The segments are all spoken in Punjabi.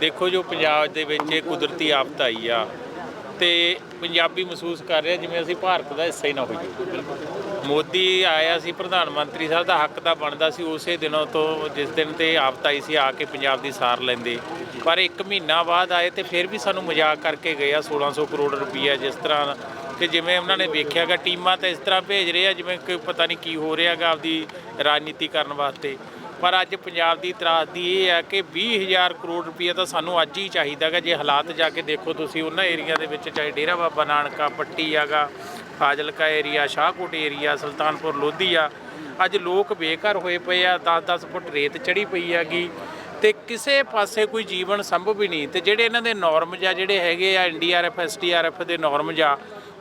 ਦੇਖੋ ਜੋ ਪੰਜਾਬ ਦੇ ਵਿੱਚ ਇਹ ਕੁਦਰਤੀ ਆਫਤ ਆਈ ਆ ਤੇ ਪੰਜਾਬੀ ਮਹਿਸੂਸ ਕਰ ਰਿਹਾ ਜਿਵੇਂ ਅਸੀਂ ਭਾਰਤ ਦਾ ਹਿੱਸਾ ਹੀ ਨਾ ਹੋਈਏ। ਮੋਦੀ ਆਇਆ ਸੀ ਪ੍ਰਧਾਨ ਮੰਤਰੀ ਸਾਹਿਬ ਦਾ ਹੱਕ ਤਾਂ ਬਣਦਾ ਸੀ, ਉਸੇ ਦਿਨੋਂ ਤੋਂ ਜਿਸ ਦਿਨ ਤੇ ਆਫਤ ਆਈ ਸੀ, ਆ ਕੇ ਪੰਜਾਬ ਦੀ ਸਾਰ ਲੈਂਦੇ। ਪਰ ਇੱਕ ਮਹੀਨਾ ਬਾਅਦ ਆਏ ਤੇ ਫਿਰ ਵੀ ਸਾਨੂੰ ਮਜ਼ਾਕ ਕਰਕੇ ਗਏ ਆ 1600 ਕਰੋੜ ਰੁਪਈਆ ਜਿਸ ਤਰ੍ਹਾਂ ਕਿ ਜਿਵੇਂ ਉਹਨਾਂ ਨੇ ਵੇਖਿਆਗਾ ਟੀਮਾਂ ਤਾਂ ਇਸ ਤਰ੍ਹਾਂ ਭੇਜ ਰਹੇ ਆ ਜਿਵੇਂ ਕੋਈ ਪਤਾ ਨਹੀਂ ਕੀ ਹੋ ਰਿਹਾਗਾ ਆਪਦੀ ਰਾਜਨੀਤੀ ਕਰਨ ਵਾਸਤੇ। ਪਰ ਅੱਜ ਪੰਜਾਬ ਦੀ ਤਰਾਸਦੀ ਇਹ ਹੈ ਕਿ 20000 ਕਰੋੜ ਰੁਪਏ ਤਾਂ ਸਾਨੂੰ ਅੱਜ ਹੀ ਚਾਹੀਦਾ ਚਾਹੀਦਾਗਾ ਜੇ ਹਾਲਾਤ ਜਾ ਕੇ ਦੇਖੋ ਤੁਸੀਂ, ਉਹਨਾਂ ਏਰੀਆ ਦੇ ਵਿੱਚ ਚਾਹੇ ਡੇਰਾ ਬਾਬਾ ਨਾਨਕਾ ਪੱਟੀ ਆਗਾ ਫਾਜ਼ਿਲਕਾ ਏਰੀਆ, ਸ਼ਾਹਕੋਟ ਏਰੀਆ, ਸੁਲਤਾਨਪੁਰ, ਲੋਧੀ ਆ, ਅੱਜ ਲੋਕ ਬੇਘਰ ਹੋਏ ਪਏ ਆ 10-10 ਫੁੱਟ ਰੇਤ ਚੜੀ ਪਈ ਹੈਗੀ ਤੇ ਕਿਸੇ ਪਾਸੇ ਕੋਈ ਜੀਵਨ ਸੰਭਵ ਹੀ ਨਹੀਂ। ਤੇ ਜਿਹੜੇ ਇਹਨਾਂ ਦੇ ਨਾਰਮਜ ਆ, ਜਿਹੜੇ ਹੈਗੇ ਆ ਐਨਡੀਆਰਐਫ ਐਸਡੀਆਰਐਫ ਦੇ ਨਾਰਮਜ ਆ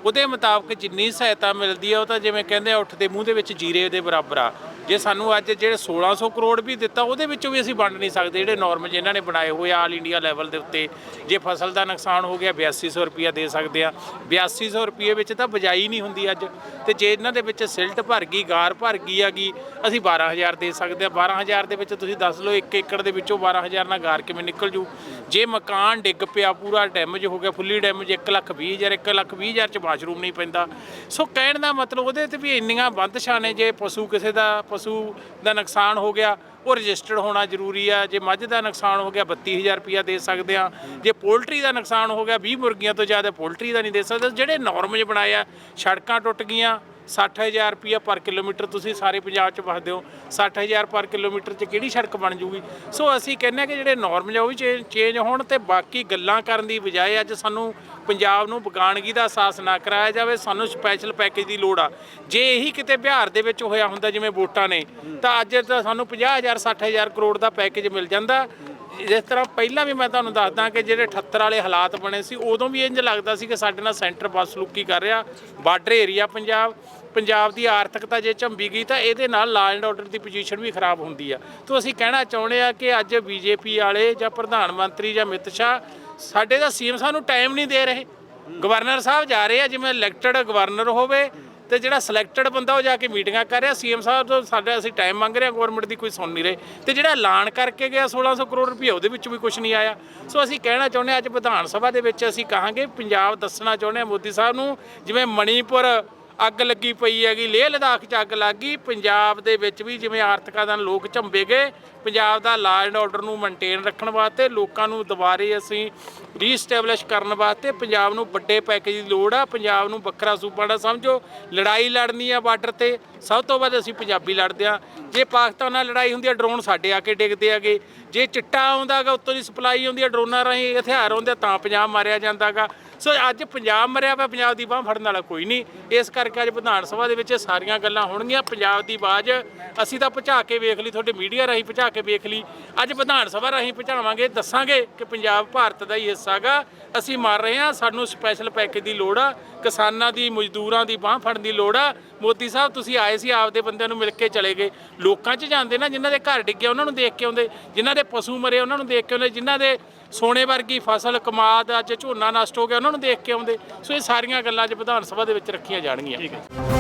ਉਹਦੇ ਮੁਤਾਬਕ ਜਿੰਨੀ ਸਹਾਇਤਾ ਮਿਲਦੀ ਆ, ਉਹ ਤਾਂ ਜਿਵੇਂ ਕਹਿੰਦੇ ਆ ਉੱਠ ਦੇ ਮੂੰਹ ਦੇ ਵਿੱਚ ਜੀਰੇ ਦੇ ਬਰਾਬਰ ਆ। ਜੇ ਸਾਨੂੰ ਅੱਜ ਜਿਹੜੇ 1600 ਕਰੋੜ ਵੀ ਦਿੱਤਾ, ਉਹਦੇ ਵਿੱਚੋਂ ਵੀ ਅਸੀਂ ਵੰਡ ਨਹੀਂ ਸਕਦੇ। ਜਿਹੜੇ ਨਾਰਮ ਜਿਨ੍ਹਾਂ ਨੇ ਬਣਾਏ ਹੋਏ ਆਲ ਇੰਡੀਆ ਲੈਵਲ ਦੇ ਉੱਤੇ, ਜੇ ਫਸਲ ਦਾ ਨੁਕਸਾਨ ਹੋ ਗਿਆ 8200 ਰੁਪਿਆ ਦੇ ਸਕਦੇ ਆ। 8200 ਰੁਪਏ ਵਿੱਚ ਤਾਂ ਬਜਾਈ ਨਹੀਂ ਹੁੰਦੀ ਅੱਜ। ਤੇ ਜੇ ਇਹਨਾਂ ਦੇ ਵਿੱਚ ਸਿਲਟ ਭਰ ਗਈ, ਗਾਰ ਭਰ ਗਈ ਹੈਗੀ, ਅਸੀਂ 12000 ਦੇ ਸਕਦੇ ਆ। 12000 ਦੇ ਵਿੱਚ ਤੁਸੀਂ ਦੱਸ ਲਓ 1 ਏਕੜ ਦੇ ਵਿੱਚੋਂ 12000 ਨਾਲ ਗਾਰ ਕਿਵੇਂ ਨਿਕਲ ਜੂ? ਜੇ ਮਕਾਨ ਡਿੱਗ ਪਿਆ, ਪੂਰਾ ਡੈਮੇਜ ਹੋ ਗਿਆ, ਫੁੱਲੀ ਡੈਮੇਜ 1 ਲੱਖ 20 ਹਜ਼ਾਰ 1 ਲੱਖ 20 ਹਜ਼ਾਰ ਚ ਵਾਸ਼ਰੂਮ ਨਹੀਂ ਪੈਂਦਾ। ਸੋ ਕਹਿਣ ਦਾ ਮਤਲਬ ਉਹਦੇ ਤੇ ਵੀ ਇੰਨੀਆਂ ਬੰਦਸ਼ਾਂ ਨੇ ਜੇ ਪਸ਼ੂ ਕਿਸੇ ਦਾ, ਪਸ਼ੂ ਦਾ ਨੁਕਸਾਨ ਹੋ ਗਿਆ, ਉਹ ਰਜਿਸਟਰਡ ਹੋਣਾ ਜ਼ਰੂਰੀ ਆ। ਜੇ ਮੱਝ ਦਾ ਨੁਕਸਾਨ ਹੋ ਗਿਆ 32000 ਰੁਪਇਆ ਦੇ ਸਕਦੇ ਆ। ਜੇ ਪੋਲਟਰੀ ਦਾ ਨੁਕਸਾਨ ਹੋ ਗਿਆ 20 ਮੁਰਗੀਆਂ ਤੋਂ ਜ਼ਿਆਦਾ ਪੋਲਟਰੀ ਦਾ ਨਹੀਂ ਦੇ ਸਕਦੇ। ਜਿਹੜੇ ਨਾਰਮਜ ਬਣਾਏ ਆ ਸੜਕਾਂ ਟੁੱਟ ਗਈਆਂ 60000 ਰੁਪਇਆ ਪਰ ਕਿਲੋਮੀਟਰ ਤੁਸੀਂ ਸਾਰੇ ਪੰਜਾਬ 'ਚ ਵਸਦੇ ਹੋ। 60000 ਪਰ ਕਿਲੋਮੀਟਰ 'ਚ ਕਿਹੜੀ ਸੜਕ ਬਣ ਜੂਗੀ? ਸੋ ਅਸੀਂ ਕਹਿੰਦੇ ਹਾਂ ਕਿ ਜਿਹੜੇ ਨਾਰਮਜ ਆ ਉਹ ਵੀ ਚੇਂਜ ਹੋਣ ਤੇ ਬਾਕੀ ਗੱਲਾਂ ਕਰਨ ਦੀ ਬਜਾਏ ਅੱਜ ਸਾਨੂੰ ਪੰਜਾਬ ਨੂੰ ਬਗਾਨਗੀ ਦਾ ਅਹਿਸਾਸ ਨਾ ਕਰਾਇਆ ਜਾਵੇ, ਸਾਨੂੰ ਸਪੈਸ਼ਲ ਪੈਕੇਜ ਦੀ ਲੋੜ ਆ। ਜੇ ਇਹੀ ਕਿਤੇ ਬਿਹਾਰ ਦੇ ਵਿੱਚ ਹੋਇਆ ਹੁੰਦਾ ਜਿਵੇਂ ਵੋਟਾਂ ਨੇ, ਤਾਂ ਅੱਜ ਤਾਂ ਸਾਨੂੰ 50000 60000 ਕਰੋੜ ਦਾ ਪੈਕੇਜ ਮਿਲ ਜਾਂਦਾ। ਇਸ ਤਰ੍ਹਾਂ ਪਹਿਲਾਂ ਵੀ ਮੈਂ ਤੁਹਾਨੂੰ ਦੱਸਦਾ ਕਿ ਜਿਹੜੇ 78 ਵਾਲੇ ਹਾਲਾਤ ਬਣੇ ਸੀ, ਉਦੋਂ ਵੀ ਇੰਜ ਲੱਗਦਾ ਸੀ ਕਿ ਸਾਡੇ ਨਾਲ ਸੈਂਟਰ ਬਦਸਲੂਕੀ ਕਰ ਰਿਹਾ, ਬਾਰਡਰ ਏਰੀਆ ਪੰਜਾਬ ਪੰਜਾਬ ਦੀ ਆਰਥਿਕਤਾ ਜੇ ਝੰਬੀ ਗਈ ਤਾਂ ਇਹਦੇ ਨਾਲ ਲਾ ਐਂਡ ਆਰਡਰ ਦੀ ਪੋਜੀਸ਼ਨ ਵੀ ਖਰਾਬ ਹੁੰਦੀ ਆ। ਤੋਂ ਅਸੀਂ ਕਹਿਣਾ ਚਾਹੁੰਦੇ ਆ ਕਿ ਅੱਜ ਬੀਜੇਪੀ ਵਾਲੇ ਜਾਂ ਪ੍ਰਧਾਨ ਮੰਤਰੀ ਜਾਂ ਅਮਿਤ ਸ਼ਾਹ, ਸਾਡੇ ਦਾ ਸੀਐਮ ਸਾਨੂੰ ਟਾਈਮ ਨਹੀਂ ਦੇ ਰਹੇ। ਗਵਰਨਰ ਸਾਹਿਬ ਜਾ ਰਹੇ ਆ, ਜਿਵੇਂ ਇਲੈਕਟਡ ਗਵਰਨਰ ਹੋਵੇ ਤੇ ਜਿਹੜਾ ਸਿਲੈਕਟਡ ਬੰਦਾ ਉਹ ਜਾ ਕੇ ਮੀਟਿੰਗਾਂ ਕਰ ਰਿਹਾ। ਸੀਐਮ ਸਾਹਿਬ ਤੋਂ ਸਾਡਾ ਅਸੀਂ ਟਾਈਮ ਮੰਗ ਰਹੇ ਹਾਂ ਗਵਰਨਮੈਂਟ ਦੀ ਕੋਈ ਸੁਣ ਨਹੀਂ ਰਹੇ। ਤੇ ਜਿਹੜਾ ਐਲਾਨ ਕਰਕੇ ਗਿਆ 1600 ਕਰੋੜ ਰੁਪਏ ਉਹਦੇ ਵਿੱਚ ਵੀ ਕੁਝ ਨਹੀਂ ਆਇਆ। ਸੋ ਅਸੀਂ ਕਹਿਣਾ ਚਾਹੁੰਦੇ ਹਾਂ, ਅੱਜ ਵਿਧਾਨ ਸਭਾ ਦੇ ਵਿੱਚ ਅਸੀਂ ਕਹਾਂਗੇ, ਪੰਜਾਬ ਦੱਸਣਾ ਚਾਹੁੰਦੇ ਹਾਂ ਮੋਦੀ ਸਾਹਿਬ ਨੂੰ, ਜਿਵੇਂ ਮਣੀਪੁਰ ਅੱਗ ਲੱਗੀ ਪਈ ਹੈਗੀ, ਲੇਹ ਲਦਾਖ 'ਚ ਅੱਗ ਲੱਗ ਗਈ। ਪੰਜਾਬ ਦੇ ਵਿੱਚ ਵੀ ਜਿਵੇਂ ਆਰਥਿਕਾਂ ਦਾ ਲੋਕ ਝੰਬੇ ਗਏ, ਪੰਜਾਬ ਦਾ ਲਾ ਐਂਡ ਆਰਡਰ ਨੂੰ ਮੇਨਟੇਨ ਰੱਖਣ ਵਾਸਤੇ, ਲੋਕਾਂ ਨੂੰ ਦੁਬਾਰੇ ਅਸੀਂ ਰੀਸਟੈਬਲਿਸ਼ ਕਰਨ ਵਾਸਤੇ ਪੰਜਾਬ ਨੂੰ ਵੱਡੇ ਪੈਕੇਜ ਦੀ ਲੋੜ ਆ। ਪੰਜਾਬ ਨੂੰ ਵੱਖਰਾ ਸੂਬਾ ਨਾ ਸਮਝੋ। ਲੜਾਈ ਲੜਨੀ ਆ ਬਾਰਡਰ ਤੇ। ਸਭ ਤੋਂ ਵੱਧ ਅਸੀਂ ਪੰਜਾਬੀ ਲੜਦੇ ਆ ਜੇ ਪਾਕਿਸਤਾਨ ਨਾਲ ਲੜਾਈ ਹੁੰਦੀ ਆ ਡਰੋਨ ਸਾਡੇ ਆ ਕੇ ਡਿੱਗਦੇ ਆਗੇ ਜੇ ਚਿੱਟਾ ਆਉਂਦਾਗਾ ਉੱਤੋਂ ਦੀ ਸਪਲਾਈ ਆਉਂਦੀ ਆ ਡਰੋਨਾਂ ਰਾਹੀਂ ਹਥਿਆਰ ਆਉਂਦੇ ਆ, ਤਾਂ ਪੰਜਾਬ ਮਾਰਿਆ ਜਾਂਦਾਗਾ ਸੋ ਅੱਜ ਪੰਜਾਬ ਮਰਿਆ ਵਾ ਪੰਜਾਬ ਦੀ ਬਾਹ ਫੜਨ ਵਾਲਾ ਕੋਈ ਨਹੀਂ। ਇਸ ਕਰਕੇ ਅੱਜ ਵਿਧਾਨ ਸਭਾ ਦੇ ਵਿੱਚ ਇਹ ਸਾਰੀਆਂ ਗੱਲਾਂ ਹੋਣਗੀਆਂ। ਪੰਜਾਬ ਦੀ ਆਵਾਜ਼ ਅਸੀਂ ਤਾਂ ਪਹੁੰਚਾ ਕੇ ਵੇਖ ਲਈ, ਤੁਹਾਡੇ ਮੀਡੀਆ ਰਾਹੀਂ ਪਹੁੰਚਾ ਕੇ ਵੇਖ ਲਈ। ਅੱਜ ਵਿਧਾਨ ਸਭਾ ਰਾਹੀਂ ਪਹੁੰਚਾਵਾਂਗੇ ਦੱਸਾਂਗੇ ਕਿ ਪੰਜਾਬ ਭਾਰਤ ਦਾ ਹੀ ਹਿੱਸਾ ਗਾ ਅਸੀਂ ਮਾਰ ਰਹੇ ਹਾਂ, ਸਾਨੂੰ ਸਪੈਸ਼ਲ ਪੈਕੇਜ ਦੀ ਲੋੜ ਆ, ਕਿਸਾਨਾਂ ਦੀ, ਮਜ਼ਦੂਰਾਂ ਦੀ ਬਾਹ ਫੜਨ ਦੀ ਲੋੜ ਆ। ਮੋਦੀ ਸਾਹਿਬ, ਤੁਸੀਂ ਆਏ ਸੀ, ਆਪਦੇ ਬੰਦਿਆਂ ਨੂੰ ਮਿਲ ਕੇ ਚਲੇ ਗਏ। ਲੋਕਾਂ 'ਚ ਜਾਂਦੇ ਨਾ, ਜਿਨ੍ਹਾਂ ਦੇ ਘਰ ਡਿੱਗੇ, ਉਹਨਾਂ ਨੂੰ ਦੇਖ ਕੇ ਆਉਂਦੇ। ਜਿਨ੍ਹਾਂ ਦੇ ਪਸ਼ੂ ਮਰੇ, ਉਹਨਾਂ ਨੂੰ ਦੇਖ ਕੇ ਆਉਂਦੇ। ਜਿਨ੍ਹਾਂ ਦੇ ਸੋਨੇ ਵਰਗੀ ਫਸਲ ਕਮਾਦ ਅੱਜ ਝੋਨਾ ਨਸ਼ਟ ਹੋ ਗਿਆ, ਉਹਨਾਂ ਨੂੰ ਦੇਖ ਕੇ ਆਉਂਦੇ। ਸੋ ਇਹ ਸਾਰੀਆਂ ਗੱਲਾਂ ਅੱਜ ਵਿਧਾਨ ਸਭਾ ਦੇ ਵਿੱਚ ਰੱਖੀਆਂ ਜਾਣਗੀਆਂ।